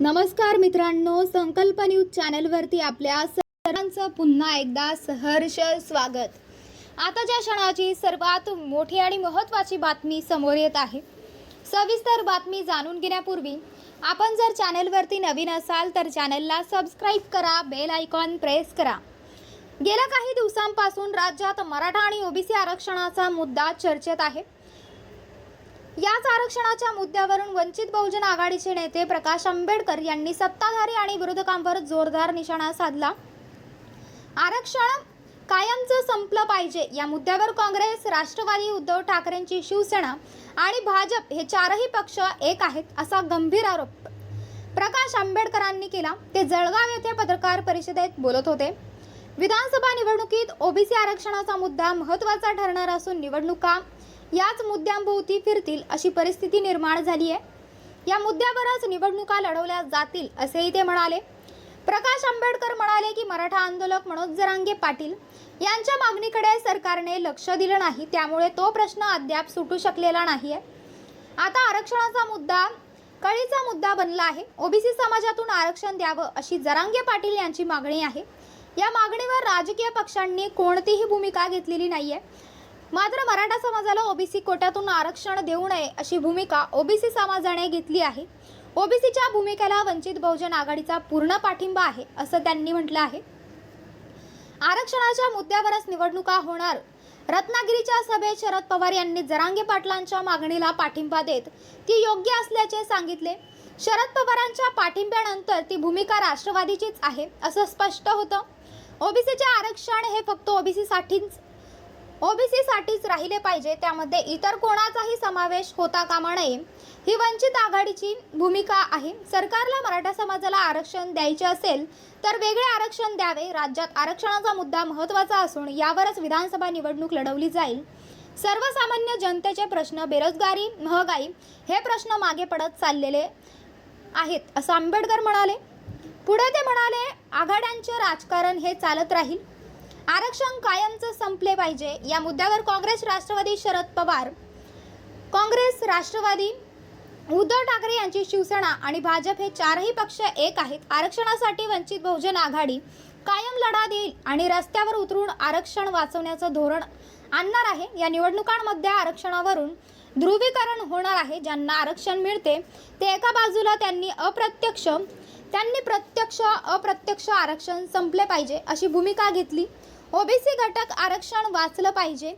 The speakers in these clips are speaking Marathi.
नमस्कार मित्रांनो संकल्प न्यूज चॅनलवरती आपल्या सर्वांचं पुन्हा एकदा सहर्ष स्वागत. आताच्या क्षणाची सर्वात मोठी आणि महत्त्वाची बातमी समोर येत आहे सविस्तर बातमी जाणून घेण्यापूर्वी आपण जर चॅनलवरती नवीन असाल तर चॅनलला सबस्क्राईब करा बेल आयकॉन प्रेस करा. गेल्या काही दिवसांपासून राज्यात मराठा आणि ओबीसी आरक्षणाचा मुद्दा चर्चेत आहे. याच आरक्षणाच्या मुद्द्यावरून वंचित बहुजन आघाडीचे नेते प्रकाश आंबेडकर यांनी सत्ताधारी आणि विरोधकांवर जोरदार निशाणा साधला. आरक्षण कायमचं संपलं पाहिजे या मुद्द्यावर काँग्रेस राष्ट्रवादी उद्धव ठाकरेंची शिवसेना आणि भाजप हे चारही पक्ष एक आहेत असा गंभीर आरोप प्रकाश आंबेडकरांनी केला. ते जळगाव येथे पत्रकार परिषदेत बोलत होते. विधानसभा निवडणुकीत ओबीसी आरक्षणाचा मुद्दा महत्त्वाचा ठरणार असून निवडणुका याच मुद्द्यांभोवती फिरतील अशी परिस्थिती निर्माण झाली आहे. या मुद्द्यावरच निवडणुका लढवल्या जातील असेही ते म्हणाले. प्रकाश आंबेडकर म्हणाले की मराठा आंदोलक मनोज जरांगे पाटील यांच्या मागणीकडे सरकारने लक्ष दिलं नाही त्यामुळे तो प्रश्न अद्याप सुटू शकलेला नाही आहे आता आरक्षणाचा मुद्दा कळीचा मुद्दा बनला आहे. ओबीसी समाजातून आरक्षण द्यावं अशी जरांगे पाटील यांची मागणी आहे. या मागणीवर राजकीय पक्षांनी कोणतीही भूमिका घेतलेली नाही आहे मात्र मराठा समाजाला ओबीसी कोट्यातून आरक्षण देऊ नये अशी भूमिका ओबीसी समाजाने घेतली आहे. ओबीसीच्या भूमिकेला वंचित बहुजन आघाडीचा पूर्ण पाठिंबा आहे असं त्यांनी म्हटलं आहे. आरक्षणाच्या मुद्द्यावरच निवडणुका होणार. रत्नागिरीच्या सभेत शरद पवार यांनी जरांगे पाटलांच्या मागणीला पाठिंबा देत ती योग्य असल्याचे सांगितले. शरद पवारांच्या पाठिंब्यानंतर ती भूमिका राष्ट्रवादीचीच आहे असं स्पष्ट होतं. ओबीसीचे आरक्षण हे फक्त ओबीसीसाठीच ओबीसी साठीच राहिले पाहिजे त्यामध्ये इतर कोणाचाही समावेश होता कामा नये. ही वंचित आघाडीची भूमिका आहे. सरकारला मराठा समाजाला आरक्षण द्यायचे असेल तर वेगळे आरक्षण द्यावे. राज्यात आरक्षणाचा मुद्दा महत्त्वाचा असून यावरच विधानसभा निवडणूक लढवली जाईल. सर्वसामान्य जनतेचे प्रश्न बेरोजगारी महागाई हे प्रश्न मागे पडत चाललेले आहेत असं आंबेडकर म्हणाले. पुढे ते म्हणाले आघाड्यांचे राजकारण हे चालत राहील. आरक्षण कायमचं संपले पाहिजे. या मुद्द्यावर काँग्रेस राष्ट्रवादी शरद पवार काँग्रेस राष्ट्रवादी उद्धव ठाकरे यांची शिवसेना आणि भाजप हे चारही पक्ष एक आहेत. आरक्षणासाठी वंचित बहुजन आघाडी कायम लढा देईल आणि रस्त्यावर उतरून आरक्षण वाचवण्याचं धोरण आणणार आहे. या निवडणुकांमध्ये आरक्षणावरून ध्रुवीकरण होणार आहे. ज्यांना आरक्षण मिळते ते एका बाजूला त्यांनी अप्रत्यक्ष त्यांनी प्रत्यक्ष अप्रत्यक्ष आरक्षण संपले पाहिजे अशी भूमिका घेतली. ओबीसी घटक आरक्षण वाचलं पाहिजे.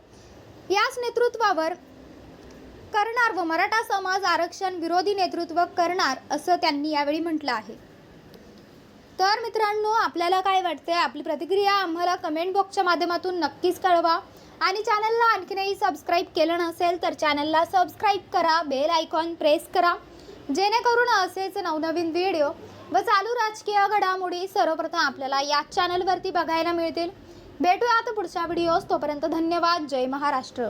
याच नेतृत्वावर करणार व मराठा समाज आरक्षण विरोधी नेतृत्व करणार असं त्यांनी यावेळी म्हटलं आहे. तर मित्रांनो आपल्याला काय वाटते आपली प्रतिक्रिया आम्हाला कमेंट बॉक्सच्या माध्यमातून नक्कीच कळवा. आणि चॅनलला आणखीनही सबस्क्राईब केलं नसेल तर चॅनलला सबस्क्राईब करा बेल आयकॉन प्रेस करा. जेणेकरून असेच नवनवीन व्हिडिओ व चालू राजकीय घडामोडी सर्वप्रथम आपल्याला याच चॅनलवरती बघायला मिळतील. भेटूयात पुढच्या व्हिडिओज तोपर्यंत धन्यवाद. जय महाराष्ट्र.